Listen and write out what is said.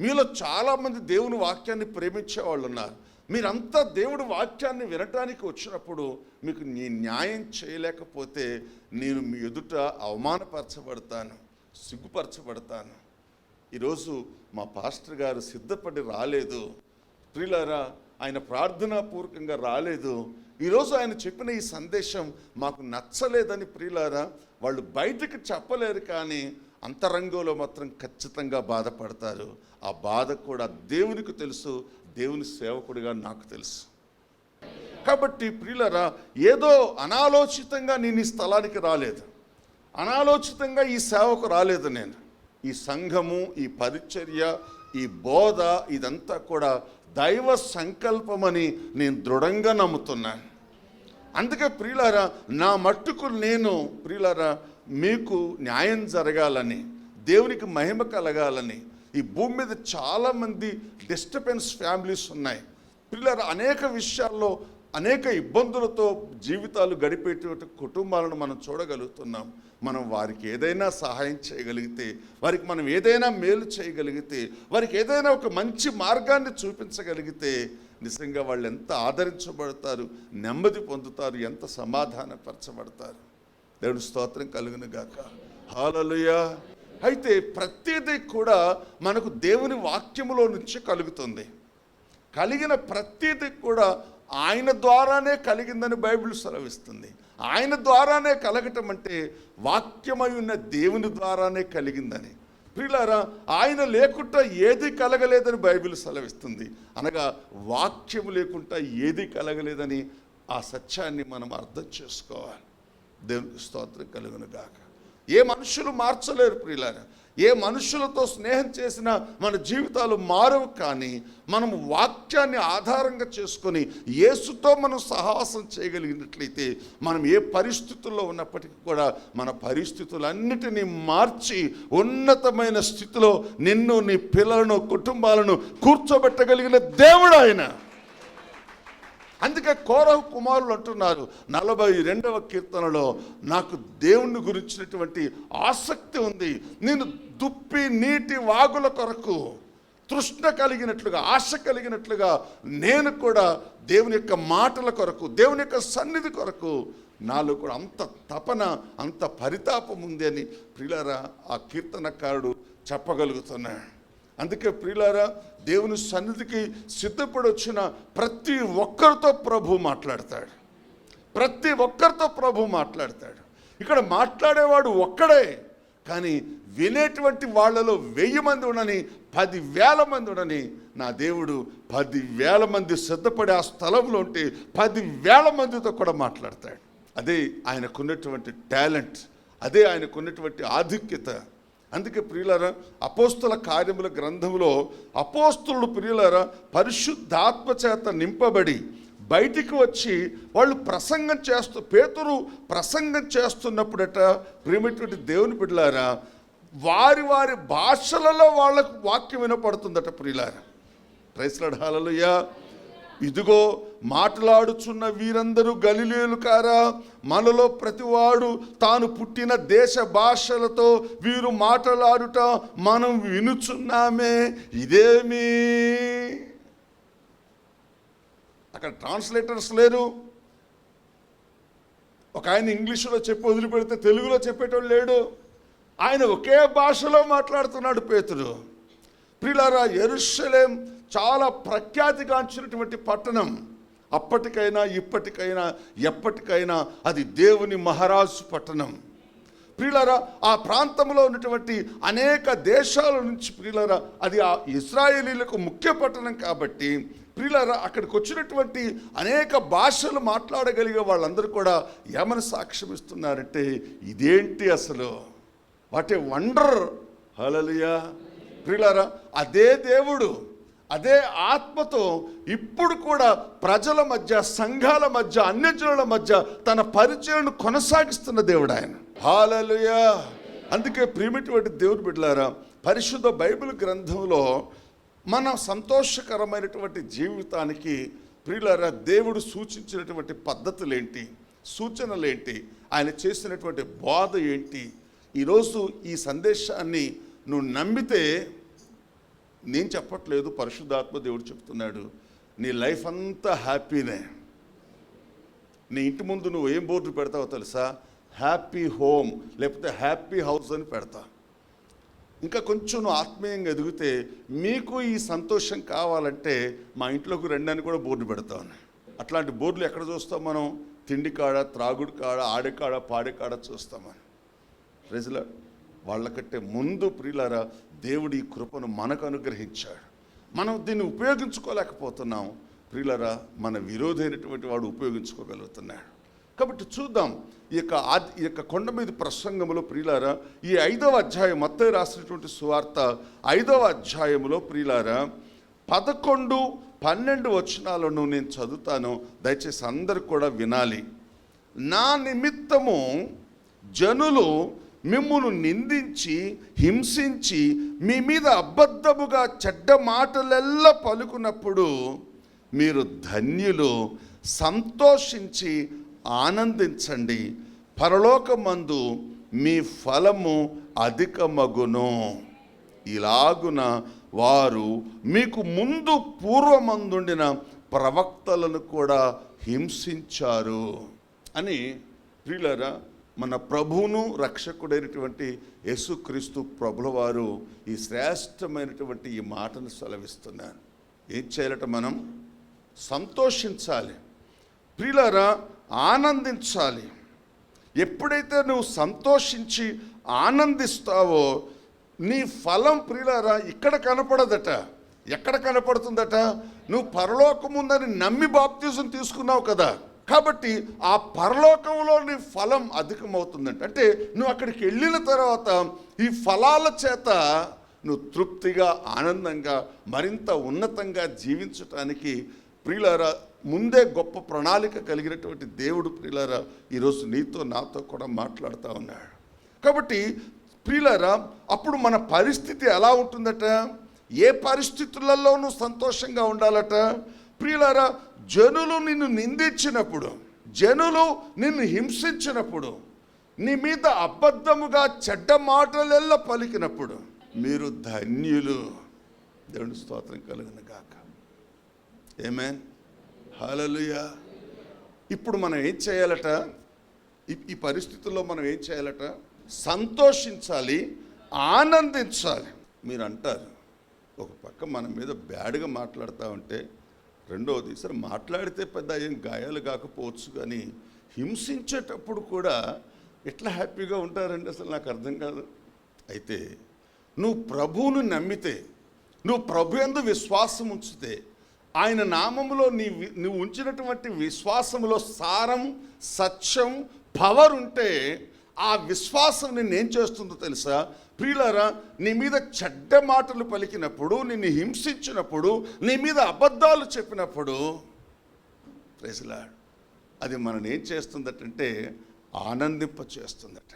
మీలో చాలామంది దేవుని వాక్యాన్ని ప్రేమించే వాళ్ళు ఉన్నారు మీరంతా దేవుడి వాక్యాన్ని వినటానికి వచ్చినప్పుడు మీకు నీ న్యాయం చేయలేకపోతే నేను మీ ఎదుట అవమానపరచబడతాను సిగ్గుపరచబడతాను. ఈరోజు మా పాస్టర్ గారు సిద్ధపడి రాలేదు. ప్రిలారా ఆయన ప్రార్థనాపూర్వకంగా రాలేదు. ఈరోజు ఆయన చెప్పిన ఈ సందేశం మాకు నచ్చలేదని ప్రియులారా వాళ్ళు బయటకు చెప్పలేరు కానీ అంతరంగంలో మాత్రం ఖచ్చితంగా బాధపడతారు. ఆ బాధ కూడా దేవునికి తెలుసు దేవుని సేవకుడిగా నాకు తెలుసు. కాబట్టి ప్రియులరా ఏదో అనాలోచితంగా నేను ఈ స్థలానికి రాలేదు. అనాలోచితంగా ఈ సేవకు రాలేదు నేను. ఈ సంఘము ఈ పరిచర్య ఈ బోధ ఇదంతా కూడా దైవ సంకల్పమని నేను దృఢంగా నమ్ముతున్నాను. అందుకే ప్రియులారా నా మట్టుకు నేను ప్రియులారా మీకు న్యాయం జరగాలని దేవునికి మహిమ కలగాలని ఈ భూమి మీద చాలామంది డిస్టర్బెన్స్ ఫ్యామిలీస్ ఉన్నాయి. పిల్లలు అనేక విషయాల్లో అనేక ఇబ్బందులతో జీవితాలు గడిపేటువంటి కుటుంబాలను మనం చూడగలుగుతున్నాం. మనం వారికి ఏదైనా సహాయం చేయగలిగితే వారికి మనం ఏదైనా మేలు చేయగలిగితే వారికి ఏదైనా ఒక మంచి మార్గాన్ని చూపించగలిగితే నిజంగా వాళ్ళు ఎంత ఆదరించబడతారు నెమ్మది పొందుతారు ఎంత సమాధానపరచబడతారు. దేవుడి స్తోత్రం కలుగును గాక. హాలలుయా అయితే ప్రతిదీ కూడా మనకు దేవుని వాక్యములో నుంచి కలుగుతుంది. కలిగిన ప్రతిదీ కూడా ఆయన ద్వారానే కలిగిందని బైబిల్ సెలవిస్తుంది. ఆయన ద్వారానే కలగటం అంటే వాక్యమై ఉన్న దేవుని ద్వారానే కలిగిందని. ప్రిలారా ఆయన లేకుండా ఏది కలగలేదని బైబిల్ సెలవిస్తుంది. అనగా వాక్యము లేకుండా ఏది కలగలేదని ఆ సత్యాన్ని మనం అర్థం చేసుకోవాలి. దేవునికి స్తోత్రం కలుగును గాక. ఏ మనుషులు మార్చలేరు ప్రియులారా. ఏ మనుషులతో స్నేహం చేసినా మన జీవితాలు మారవు కానీ మనం వాక్యాన్ని ఆధారంగా చేసుకొని యేసుతో మనం సహవాసం చేయగలిగినట్లయితే మనం ఏ పరిస్థితుల్లో ఉన్నప్పటికీ కూడా మన పరిస్థితులన్నిటినీ మార్చి ఉన్నతమైన స్థితిలో నిన్ను నీ పిల్లలను కుటుంబాలను కూర్చోబెట్టగలిగిన దేవుడు ఆయన. అందుకే కోరహు కుమారులు అంటున్నారు నలభై రెండవ కీర్తనలో నాకు దేవుణ్ణి గురించినటువంటి ఆసక్తి ఉంది. నేను దుప్పి నీటి వాగుల కొరకు తృష్ణ కలిగినట్లుగా ఆశ కలిగినట్లుగా నేను కూడా దేవుని యొక్క మాటల కొరకు దేవుని యొక్క సన్నిధి కొరకు నాలో కూడా అంత తపన అంత పరితాపం ఉంది అని ప్రిలరా ఆ కీర్తనకారుడు చెప్పగలుగుతున్నాడు. అందుకే ప్రియులారా దేవుని సన్నిధికి సిద్ధపడొచ్చిన ప్రతి ఒక్కరితో ప్రభు మాట్లాడతాడు. ప్రతి ఒక్కరితో ప్రభు మాట్లాడతాడు. ఇక్కడ మాట్లాడేవాడు ఒక్కడే కానీ వినేటువంటి వాళ్ళలో వెయ్యి మంది ఉండని పది వేల మంది ఉండని నా దేవుడు పది వేల మంది సిద్ధపడి ఆ స్థలంలో ఉంటే పది వేల మందితో కూడా మాట్లాడతాడు. అదే ఆయనకున్నటువంటి టాలెంట్ అదే ఆయనకున్నటువంటి ఆధిక్యత. అందుకే ప్రియులారా అపోస్తుల కార్యముల గ్రంథంలో అపోస్తులు ప్రియులారా పరిశుద్ధాత్మ చేత నింపబడి బయటికి వచ్చి వాళ్ళు ప్రసంగం చేస్తూ పేతురు ప్రసంగం చేస్తున్నప్పుడట ప్రేమటువంటి దేవుని బిడ్డలారా వారి వారి భాషలలో వాళ్ళకు వాక్యం వినపడుతుందట ప్రియులారా. ప్రైస్లడ్ హాలలుయా ఇదిగో మాట్లాడుచున్న వీరందరూ గలిలేలు కారా మనలో ప్రతివాడు తాను పుట్టిన దేశ భాషలతో వీరు మాట్లాడుట మనం వినుచున్నామే ఇదేమి? అక్కడ ట్రాన్స్లేటర్స్ లేరు. ఒక ఆయన ఇంగ్లీషులో చెప్పి వదిలిపెడితే తెలుగులో చెప్పేటోడు లేడు. ఆయన ఒకే భాషలో మాట్లాడుతున్నాడు పేతుడు ప్రిలారా ఎరుషలేం చాలా ప్రఖ్యాతిగాంచినటువంటి పట్టణం. అప్పటికైనా ఇప్పటికైనా ఎప్పటికైనా అది దేవుని మహారాజు పట్టణం. ప్రియులరా ఆ ప్రాంతంలో ఉన్నటువంటి అనేక దేశాల నుంచి ప్రియులరా అది ఆ ఇస్రాయేలీలకు ముఖ్య పట్టణం కాబట్టి ప్రియులరా అక్కడికి వచ్చినటువంటి అనేక భాషలు మాట్లాడగలిగే వాళ్ళందరూ కూడా ఏమని సాక్ష్యం ఇస్తున్నారంటే ఇదేంటి అసలు? What a wonder. హలలియా ప్రియులరా అదే దేవుడు. అదే ఆత్మతో ఇప్పుడు కూడా ప్రజల మధ్య సంఘాల మధ్య అన్యజనుల మధ్య తన పరిచయను కొనసాగిస్తున్న దేవుడు ఆయన. హాలలుయా. అందుకే ప్రియమైనటువంటి దేవుడు బిడ్డలారా పరిశుద్ధ బైబిల్ గ్రంథంలో మన సంతోషకరమైనటువంటి జీవితానికి ప్రియులారా దేవుడు సూచించినటువంటి పద్ధతులేంటి సూచనలేంటి ఆయన చేసినటువంటి బోధ ఏంటి ఈరోజు ఈ సందేశాన్ని నువ్వు నమ్మితే నేను చెప్పట్లేదు పరిశుద్ధాత్మ దేవుడు చెప్తున్నాడు నీ లైఫ్ అంతా హ్యాపీనే. నీ ఇంటి ముందు నువ్వు ఏం బోర్డు పెడతావో తెలుసా? హ్యాపీ హోమ్ లేకపోతే హ్యాపీ హౌస్ అని పెడతా. ఇంకా కొంచెం నువ్వు ఆత్మీయంగా ఎదిగితే మీకు ఈ సంతోషం కావాలంటే మా ఇంట్లోకి రండి అని కూడా బోర్డు పెడతాను అట్లాంటి బోర్డులు ఎక్కడ చూస్తాం మనం? తిండి కాడ త్రాగుడు కాడ ఆడే కాడ చూస్తామని ప్రజల వాళ్ళకంటే ముందు ప్రియులారా దేవుడి ఈ కృపను మనకు అనుగ్రహించాడు. మనం దీన్ని ఉపయోగించుకోలేకపోతున్నాం. ప్రియులరా మన విరోధైనటువంటి వాడు ఉపయోగించుకోగలుగుతున్నాడు. కాబట్టి చూద్దాం ఈ యొక్క ఈ యొక్క కొండ మీద ప్రసంగంలో ప్రియులారా ఈ ఐదవ అధ్యాయం మొత్తం రాసినటువంటి సువార్త ఐదవ అధ్యాయములో ప్రియులారా పదకొండు పన్నెండు వచనాలను నేను చదువుతాను. దయచేసి అందరు కూడా వినాలి. నా నిమిత్తము జనులు మిమ్మును నిందించి హింసించి మీ మీద అబద్ధముగా చెడ్డ మాటలెల్లా పలుకున్నప్పుడు మీరు ధన్యులు సంతోషించి ఆనందించండి. పరలోకమందు మీ ఫలము అధికమగును. ఇలాగున వారు మీకు ముందు పూర్వమందుండిన ప్రవక్తలను కూడా హింసించారు. అని ప్రియులరా మన ప్రభువును రక్షకుడైనటువంటి యేసుక్రీస్తు ప్రభుల వారు ఈ శ్రేష్టమైనటువంటి ఈ మాటను సెలవిస్తున్నారు. ఏం చేయాలట మనం? సంతోషించాలి. ప్రియులరా ఆనందించాలి. ఎప్పుడైతే నువ్వు సంతోషించి ఆనందిస్తావో నీ ఫలం ప్రియులారా ఇక్కడ కనపడదట. ఎక్కడ కనపడుతుందట? నువ్వు పరలోకముందని నమ్మి బాప్తీసం తీసుకున్నావు కదా. కాబట్టి ఆ పరలోకంలోని ఫలం అధికమవుతుందంట. అంటే నువ్వు అక్కడికి వెళ్ళిన తర్వాత ఈ ఫలాల చేత నువ్వు తృప్తిగా ఆనందంగా మరింత ఉన్నతంగా జీవించటానికి ప్రియులారా ముందే గొప్ప ప్రణాళిక కలిగినటువంటి దేవుడు ప్రియులారా ఈరోజు నీతో నాతో కూడా మాట్లాడుతూ ఉన్నాడు. కాబట్టి ప్రియులారా అప్పుడు మన పరిస్థితి ఎలా ఉంటుందట? ఏ పరిస్థితులలో నువ్వు సంతోషంగా ఉండాలట? ప్రియులారా జనులు నిన్ను నిందించినప్పుడు జనులు నిన్ను హింసించినప్పుడు నీ మీద అబద్ధముగా చెడ్డ మాటలెల్లా పలికినప్పుడు మీరు ధన్యులు. దేవుని స్తోత్రం కలిగిన గాక. ఏమేన్ హల్లెలూయా ఇప్పుడు మనం ఏం చేయాలట? ఈ ఈ పరిస్థితుల్లో మనం ఏం చేయాలట? సంతోషించాలి ఆనందించాలి. మీరు అంటారు ఒక పక్క మన మీద బ్యాడ్గా మాట్లాడుతూ ఉంటే రెండవది సరే మాట్లాడితే పెద్ద ఏం గాయాలు కాకపోవచ్చు కానీ హింసించేటప్పుడు కూడా ఎట్లా హ్యాపీగా ఉంటారండి అసలు నాకు అర్థం కాదు. అయితే నువ్వు ప్రభువును నమ్మితే నువ్వు ప్రభు ఎందు విశ్వాసం ఉంచితే ఆయన నామములో నీ నువ్వు ఉంచినటువంటి విశ్వాసములో సారం సత్యం పవర్ ఉంటే ఆ విశ్వాసం నిన్ను ఏం చేస్తుందో తెలుసా? ప్రియులారా నీ మీద చెడ్డ మాటలు పలికినప్పుడు నిన్ను హింసించినప్పుడు నీ మీద అబద్ధాలు చెప్పినప్పుడు ప్రెసలాడ్ అది మనని ఏం చేస్తుందటంటే ఆనందింప చేస్తుందట